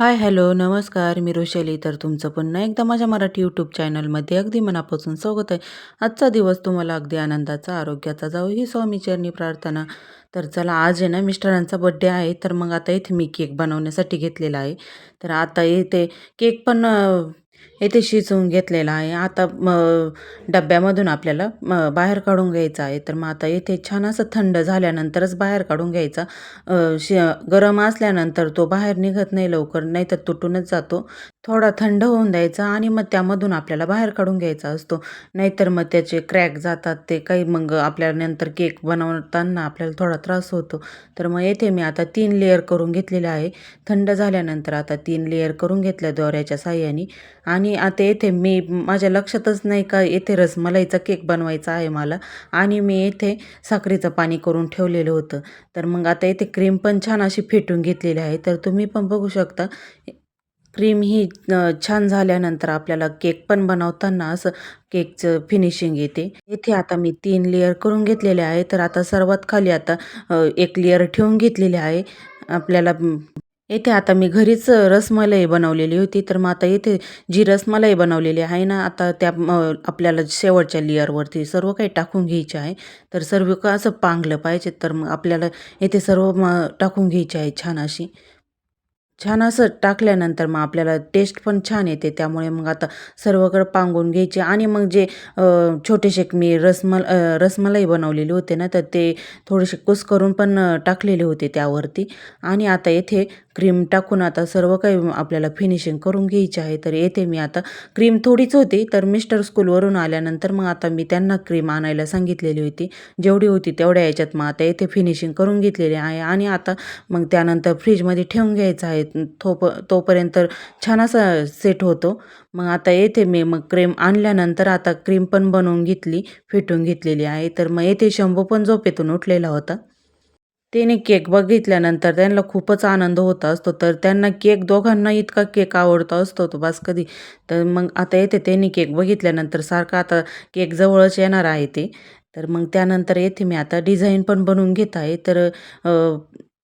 Hi hello नमस्कार मी रोशली. तर तुमचं पुन्हा एकदा माझ्या मराठी यूट्यूब चॅनलमध्ये अगदी मनापासून स्वागत आहे. आजचा दिवस तुम्हाला अगदी आनंदाचा आरोग्याचा जाऊ ही स्वामीचरणी प्रार्थना. तर चला आज आहे ना मिस्टरांचा बड्डे आहे. तर मग आता इथे मी केक बनवण्यासाठी घेतलेला आहे. तर आता इथे केक पण येथे शिजवून घेतलेला आहे. आता म डब्यामधून आपल्याला म बाहेर काढून घ्यायचा आहे. तर मग आता इथे छान असं थंड झाल्यानंतरच बाहेर काढून घ्यायचा. शि गरम असल्यानंतर तो बाहेर निघत नाही लवकर नाही तर तुटूनच जातो. थोडा थंड होऊन द्यायचा आणि मग त्यामधून आपल्याला बाहेर काढून घ्यायचा असतो. नाहीतर मग त्याचे क्रॅक जातात ते काही मग आपल्याला नंतर केक बनवताना आपल्याला थोडा त्रास होतो. तर मग येथे मी आता तीन लेअर करून घेतलेले आहे. थंड झाल्यानंतर आता तीन लेअर करून घेतल्या दोऱ्याच्या साह्याने. आणि आता येथे मी माझ्या लक्षातच नाही का येथे रसमलाईचा केक बनवायचा आहे मला. आणि मी येथे साखरेचं पाणी करून ठेवलेलं होतं. तर मग आता येथे क्रीम पण छान अशी फेटून घेतलेली आहे. तर तुम्ही पण बघू शकता क्रीम ही छान झाल्यानंतर आपल्याला केक पण बनवताना असं केकचं फिनिशिंग येते. इथे आता मी तीन लेअर करून घेतलेले आहे. तर आता सर्वात खाली आता एक लेअर ठेवून घेतलेली आहे. आपल्याला येथे आता मी घरीच रसमलाई बनवलेली होती. तर मग आता येथे जी रसमलाई बनवलेली आहे ना आता त्या आपल्याला शेवटच्या लेअरवरती सर्व काही टाकून घ्यायचे आहे. तर सर्व असं पांगलं पाहिजे. तर मग आपल्याला येथे सर्व म टाकून घ्यायची आहे छान अशी. छान असं टाकल्यानंतर मग आपल्याला टेस्ट पण छान येते. त्यामुळे मग आता सर्वकडे पांगून घ्यायचे. आणि मग जे छोटेसे मी रसमल रसमलाई बनवलेले होते ना तर ते थोडेसे कुस करून पण टाकलेले होते त्यावरती. आणि आता येथे क्रीम टाकून आता सर्व काही आपल्याला फिनिशिंग करून घ्यायची आहे. तर येथे मी आता. क्रीम थोडीच होती तर मिस्टर स्कूलवरून आल्यानंतर मग आता मी त्यांना क्रीम आणायला सांगितलेली होती. जेवढी होती तेवढ्या याच्यात मग आता येथे फिनिशिंग करून घेतलेली आहे. आणि आता मग त्यानंतर फ्रीजमध्ये ठेवून घ्यायचं आहे. तोप तोपर्यंत छान असा सेट होतो. मग आता येथे मी मग क्रीम आणल्यानंतर आता क्रीम पण बनवून घेतली फेटून घेतलेली आहे. तर मग येथे शंभू पण झोपेतून उठलेला होता. त्याने केक बघितल्यानंतर त्यांना खूपच आनंद होत असतो. तर त्यांना केक दोघांना इतका केक आवडतो असतो तो बस कधी. तर मग आता येते त्यांनी केक बघितल्यानंतर सारखं आता केक जवळच येणार आहे ते. तर मग त्यानंतर येथे मी. आता डिझाईन पण बनवून घेत आहे. तर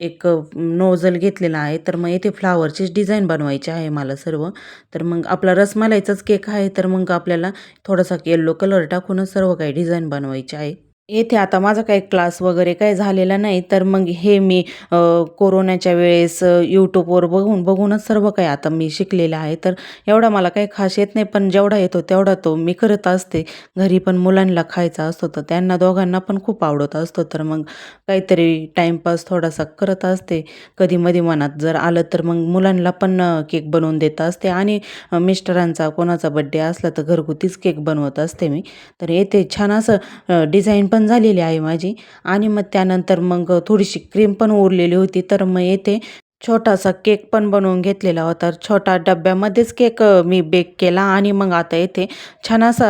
एक नोझल घेतलेला आहे. तर मग येथे फ्लावरचीच डिझाईन बनवायची आहे मला सर्व. तर मग आपला रसमलाईचाच केक आहे. तर मग आपल्याला थोडासा येल्लो कलर टाकूनच सर्व काही डिझाईन बनवायची आहे. येथे आता माझा काही क्लास वगैरे काही झालेला नाही तर मग हे मी कोरोनाच्या वेळेस यूट्यूबवर बघून बघूनच सर्व काही आता मी शिकलेलं आहे. तर एवढा मला काही खास येत नाही पण जेवढा येतो तेवढा तो मी करत असते. घरी पण मुलांना खायचा असतो तर त्यांना दोघांना पण खूप आवडत असतो. तर मग काहीतरी टाईमपास थोडासा करत असते. कधी मध्ये मनात जर आलं तर मग मुलांना पण केक बनवून देत असते. आणि मिस्टरांचा कोणाचा बड्डे असला तर घरगुतीच केक बनवत असते मी. तर येथे छान असं डिझाईन पण झालेली आहे माझी. आणि मग त्यानंतर मग थोडीशी क्रीम पण उरलेली होती. तर मग येथे छोटासा केक पण बनवून घेतलेला होता. छोटा डब्यामध्येच केक मी बेक केला. आणि मग आता येथे छान असा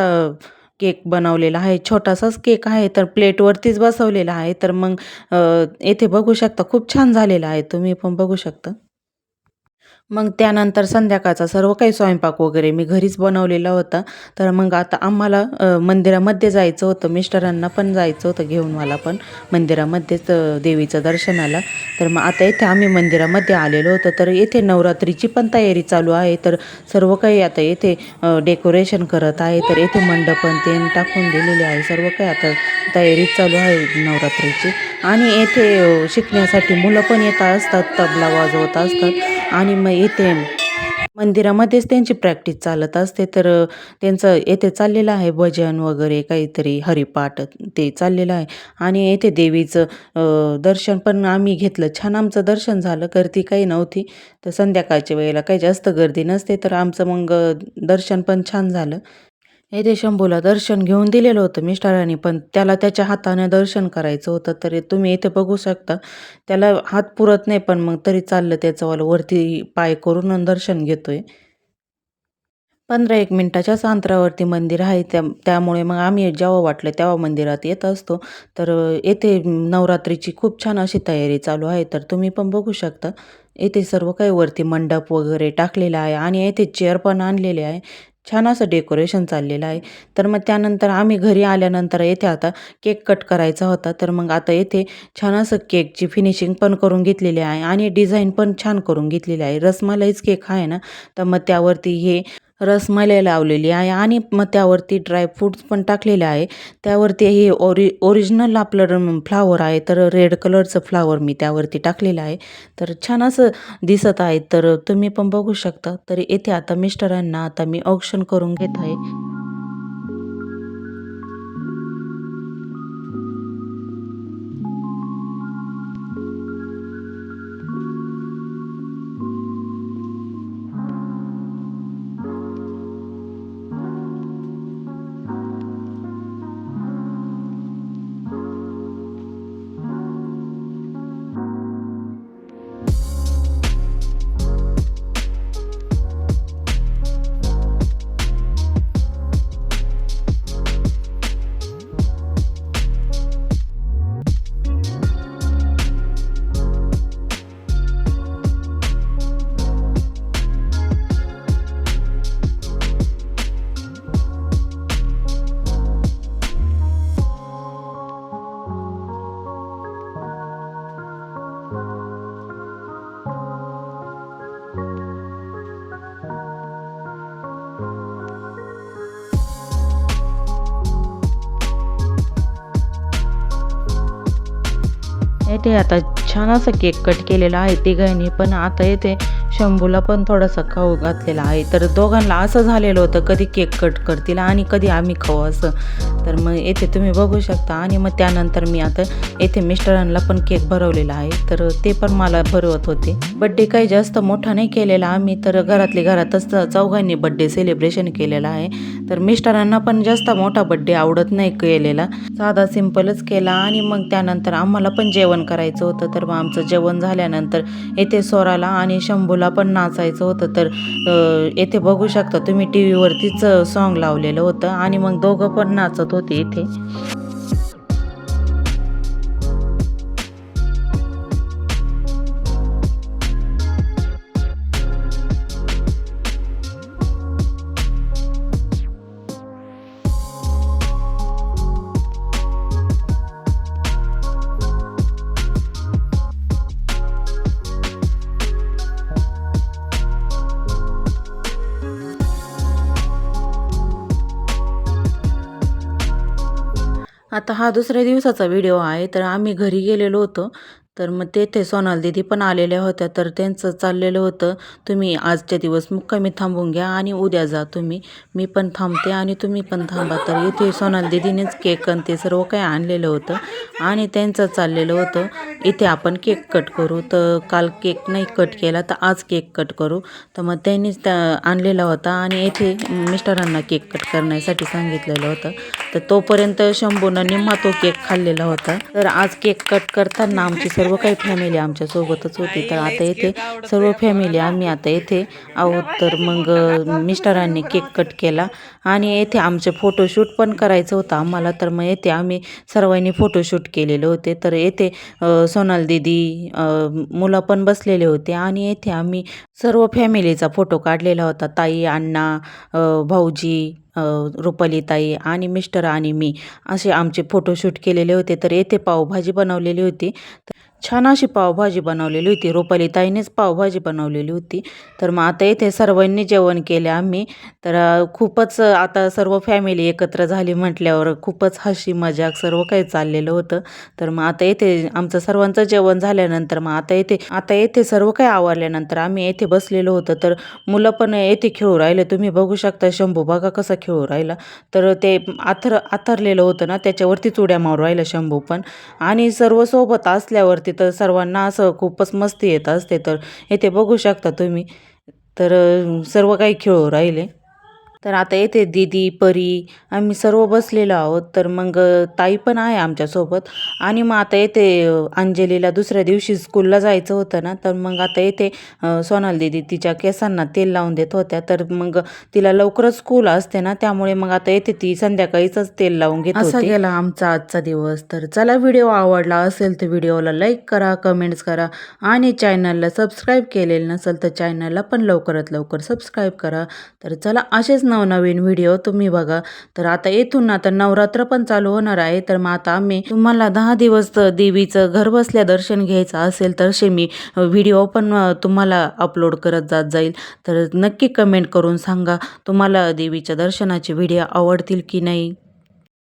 केक बनवलेला आहे. छोटासाच केक आहे. तर प्लेटवरतीच बसवलेला आहे. तर मग येथे बघू शकता खूप छान झालेला आहे. तुम्ही पण बघू शकता. मग त्यानंतर संध्याकाळचा सर्व काही स्वयंपाक वगैरे मी घरीच बनवलेला होता. तर मग आता आम्हाला मंदिरामध्ये जायचं होतं. मिस्टरांना पण जायचं होतं घेऊन मला पण मंदिरामध्येच देवीचं दर्शनाला. तर मग आता इथे आम्ही मंदिरामध्ये आलेलो होतो. तर येथे नवरात्रीची पण तयारी चालू आहे. तर सर्व काही आता येथे डेकोरेशन करत आहे. तर येथे मंडपण ते टाकून दिलेले आहे. सर्व काही आता तयारी चालू आहे नवरात्रीची. आणि येथे शिकण्यासाठी मुलं पण येत असतात तबला वाजवत असतात. आणि मग येते मंदिरामध्येच त्यांची प्रॅक्टिस चालत असते. तर त्यांचं येथे चाललेलं आहे भजन वगैरे काहीतरी हरिपाठ ते चाललेलं आहे. आणि येथे देवीचं दर्शन पण आम्ही घेतलं. छान आमचं दर्शन झालं. गर्दी काही नव्हती. तर संध्याकाळच्या वेळेला काही जास्त गर्दी नसते. तर आमचं मग दर्शन पण छान झालं. येथे शंभूला दर्शन घेऊन दिलेलं होतं मिस्टरांनी पण त्याला त्याच्या हाताने दर्शन करायचं होतं तरी तुम्ही इथे बघू शकता. त्याला हात पुरत नाही पण मग तरी चाललं त्याचं वरती पाय करून आणि दर्शन घेतोय. पंधरा एक मिनटाच्याच अंतरावरती मंदिर आहे त्या त्यामुळे मग आम्ही जेव्हा वाटलं तेव्हा मंदिरात येत असतो. तर येथे नवरात्रीची खूप छान अशी तयारी चालू आहे तर तुम्ही पण बघू शकता. येथे सर्व काही वरती मंडप वगैरे टाकलेला आहे आणि येथे चेअर पण आणलेले आहे. छान असं डेकोरेशन चाललेलं आहे. तर मग त्यानंतर आम्ही घरी आल्यानंतर येथे आता केक कट करायचा होता. तर मग आता येथे छान असं केकची फिनिशिंग पण करून घेतलेली आहे आणि डिझाईन पण छान करून घेतलेली आहे. रसमलाईच केक आहे ना? तर मग त्यावरती हे रसमलाई लावलेली आहे आणि मग त्यावरती ड्रायफ्रूट्स पण टाकलेले आहे. त्यावरती हे ओरि ओरिजिनल आपलं फ्लावर आहे. तर रेड कलरचं फ्लावर मी त्यावरती टाकलेलं आहे. तर छान असं दिसत आहे. तर तुम्ही पण बघू शकता. तर येथे आता मिस्टरांना आता मी ऑप्शन करून घेत आहे. ते आता छान असं केक कट केलेला आहे तिघांनी पण आता येथे शंभूला पण थोडासा खाऊ घातलेला आहे. तर दोघांना असं झालेलं होतं कधी केक कट करतील आणि कधी आम्ही खाऊ असं. तर मग येथे तुम्ही बघू शकता. आणि मग त्यानंतर मी आता येथे मिस्टरांना पण केक भरवलेला आहे. तर ते पण मला भरवत होते. बड्डे काही जास्त मोठा नाही केलेला. आम्ही तर घरातली घरातच चौघांनी बड्डे सेलिब्रेशन केलेला आहे. तर मिस्टरांना पण जास्त मोठा बड्डे आवडत नाही केलेला. साधा सिंपलच केला. आणि मग त्यानंतर आम्हाला पण जेवण करायचं होतं. तर मग आमचं जेवण झाल्यानंतर येथे सोराला आणि शंभूला पण नाचायचं होतं. तर येथे बघू शकता तुम्ही टी व्हीवरतीच सॉन्ग लावलेलं होतं. आणि मग दोघं पण नाचत होते इथे. आता हा दुसऱ्या दिवसाचा व्हिडिओ आहे तर आम्ही घरी गेलेलो होतो. तर मग तेथे सोनाल दिदी पण आलेल्या होत्या. तर त्यांचं चाललेलं होतं तुम्ही आजच्या दिवस मुक्कामी थांबून घ्या आणि उद्या जा तुम्ही. मी पण थांबते आणि तुम्ही पण थांबा. तर इथे सोनाल दिदीनेच केक आणि ते सर्व काही आणलेलं होतं आणि त्यांचं चाललेलं होतं. इथे आपण केक कट करू. तर काल केक नाही कट केला तर आज केक कट करू. तर मग त्यांनीच त्या आणलेला होता आणि येथे मिस्टरांना केक कट करण्यासाठी सांगितलेलं होतं. तर तोपर्यंत शंभूनं निम्मा तो केक खाल्लेला होता. तर आज केक कट करताना आमची सर्व काही फॅमिली आमच्यासोबतच होती. तर आता येथे सर्व फॅमिली आम्ही आता येथे आहोत. तर मग मिस्टरांनी केक कट केला आणि येथे आमचे फोटोशूट पण करायचं होतं आम्हाला. तर मग येथे आम्ही सर्वांनी फोटोशूट केलेले होते. तर येथे सोनाल दिदी मुलं पण बसलेले होते आणि येथे आम्ही सर्व फॅमिलीचा फोटो काढलेला होता. ताई अण्णा भाऊजी रुपाली ताई आणि मिस्टर आणि मी असे आमचे फोटोशूट केलेले होते. तर येथे पावभाजी बनवलेली होती. छान अशी पावभाजी बनवलेली होती. रुपाली ताईनेच पावभाजी बनवलेली होती. तर मग आता येथे सर्वांनी जेवण केले आम्ही. तर खूपच आता सर्व फॅमिली एकत्र झाली म्हटल्यावर खूपच हशी मजाक सर्व काही चाललेलं होतं. तर मग आता येथे आमचं सर्वांचं जेवण झाल्यानंतर मग आता येथे आता येथे सर्व काही आवरल्यानंतर आम्ही येथे बसलेलो होतो. तर मुलं पण येथे खेळू राहिले. तुम्ही बघू शकता शंभू बघा कसा खेळू राहिला. तर ते आथर आथरलेलं होतं ना त्याच्यावरतीच उड्या मारू राहिला शंभू पण. आणि सर्व सोबत तिथं तर सर्वांना असं खूपच मस्ती येत असते. तर येथे बघू शकता तुम्ही. तर सर्व काही खेळू राहिले. तर आता येथे दीदी परी आम्ही सर्व बसलेलो आहोत. तर मग ताई पण आहे आमच्यासोबत. आणि मग आता अ, अंजलीला दुसऱ्या दिवशी स्कूलला जायचं होतं ना तर मग आता अ, सोनाल दीदी तिच्या केसांना तेल लावून देत होत्या. तर मग तिला लवकरच स्कूल असते ना त्यामुळे मग आता येथे ती संध्याकाळीच तेल लावून घेत असा गेला आमचा आजचा दिवस. तर चला व्हिडिओ आवडला असेल तर व्हिडिओला लाईक करा कमेंट्स करा आणि चॅनलला सबस्क्राईब केलेलं नसेल तर चॅनलला पण लवकरात लवकर सबस्क्राईब करा. तर चला असेच नवनवीन व्हिडिओ तुम्ही बघा. तर आता येथून आता नवरात्र पण चालू होणार आहे. तर मग आता आम्ही तुम्हाला दहा दिवस देवीचं घर बसल्या दर्शन घ्यायचं असेल तर असे मी व्हिडिओ पण तुम्हाला अपलोड करत जात जाईल. तर नक्की कमेंट करून सांगा तुम्हाला देवीच्या दर्शनाचे व्हिडिओ आवडतील की नाही.